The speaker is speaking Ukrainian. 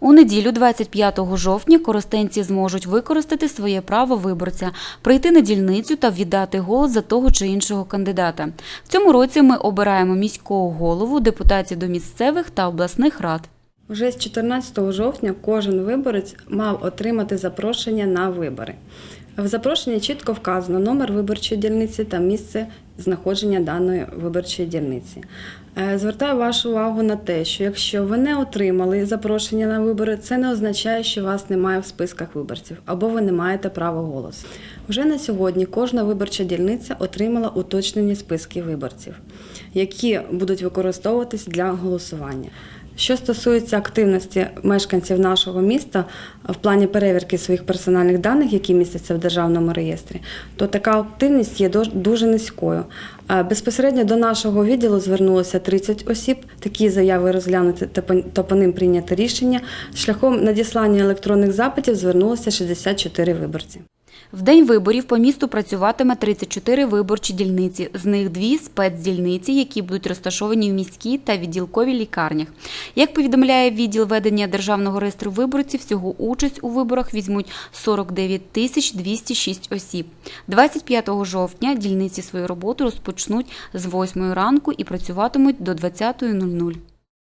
У неділю, 25 жовтня, користенці зможуть використати своє право виборця, прийти на дільницю та віддати голос за того чи іншого кандидата. В цьому році ми обираємо міського голову, депутатів до місцевих та обласних рад. Вже з 14 жовтня кожен виборець мав отримати запрошення на вибори. В запрошенні чітко вказано номер виборчої дільниці та місце знаходження даної виборчої дільниці. Е, Звертаю вашу увагу на те, що якщо ви не отримали запрошення на вибори, це не означає, що вас немає в списках виборців або ви не маєте права голосу. Вже на сьогодні кожна виборча дільниця отримала уточнені списки виборців, які будуть використовуватись для голосування. Що стосується активності мешканців нашого міста в плані перевірки своїх персональних даних, які містяться в державному реєстрі, то така активність є дуже низькою. Безпосередньо до нашого відділу звернулося 30 осіб. Такі заяви розглянути та по- ним прийняти рішення. Шляхом надіслання електронних запитів звернулося 64 виборці. В день виборів по місту працюватиме 34 виборчі дільниці, з них дві спецдільниці, які будуть розташовані в міській та відділковій лікарнях. Як повідомляє відділ ведення державного реєстру виборців, всього участь у виборах візьмуть 49 тисяч 206 осіб. 25 жовтня дільниці свою роботу розпочнуть з 8 ранку і працюватимуть до 20.00.